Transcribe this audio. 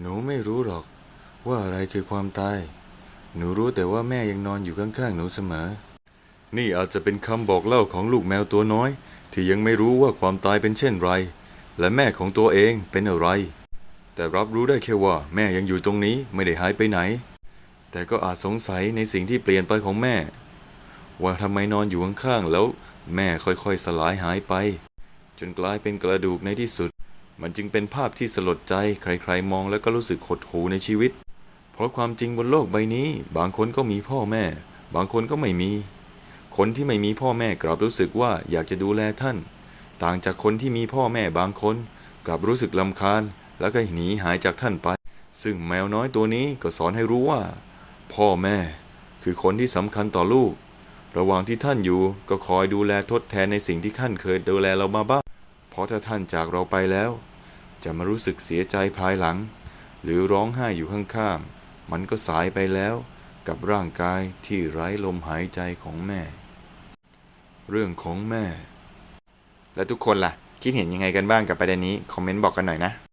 หนูไม่รู้หรอก ว่าอะไรคือความตาย หนูรู้แต่ว่าแม่ยังนอนอยู่ข้างๆหนูเสมอ นี่อาจจะเป็นคำบอกเล่าของลูกแมวตัวน้อย ที่ยังไม่รู้ว่าความตายเป็นเช่นไร และแม่ของตัวเองเป็นอะไร แต่รับรู้ได้แค่ว่าแม่ยังอยู่ตรงนี้ไม่ได้หายไปไหน แต่ก็อาจสงสัยในสิ่งที่เปลี่ยนไปของแม่ ว่าทำไมนอนอยู่ข้างๆแล้วแม่ค่อยๆสลายหายไป จนกลายเป็นกระดูกในที่สุด มันจึงเป็นภาพที่สลดใจใครๆมองแล้วก็รู้สึกหดหู่ในชีวิต เพราะความจริงบนโลกใบนี้ บางคนก็มีพ่อแม่ บางคนก็ไม่มี คนที่ไม่มีพ่อแม่กลับรู้สึกว่าอยากจะดูแลท่าน ต่างจากคนที่มีพ่อแม่บางคนกลับรู้สึกลำคาญ แล้วก็หนีหายจากท่านไป ซึ่งแมวน้อยตัวนี้ก็สอนให้รู้ว่า พ่อแม่คือคนที่สำคัญต่อลูก ระหว่างที่ท่านอยู่ก็คอยดูแลทดแทนในสิ่งที่ท่านเคยดูแลเรามาบ้าง เพราะถ้าท่านจากเราไปแล้ว จะมารู้สึกเสียใจภายหลัง หรือร้องไห้อยู่ข้างๆ มันก็สายไปแล้วกับร่างกายที่ไร้ลมหายใจของแม่ เรื่องของแม่ และทุกคนล่ะ คิดเห็นยังไงกันบ้างกับประเด็นนี้ คอมเมนต์บอกกันหน่อยนะ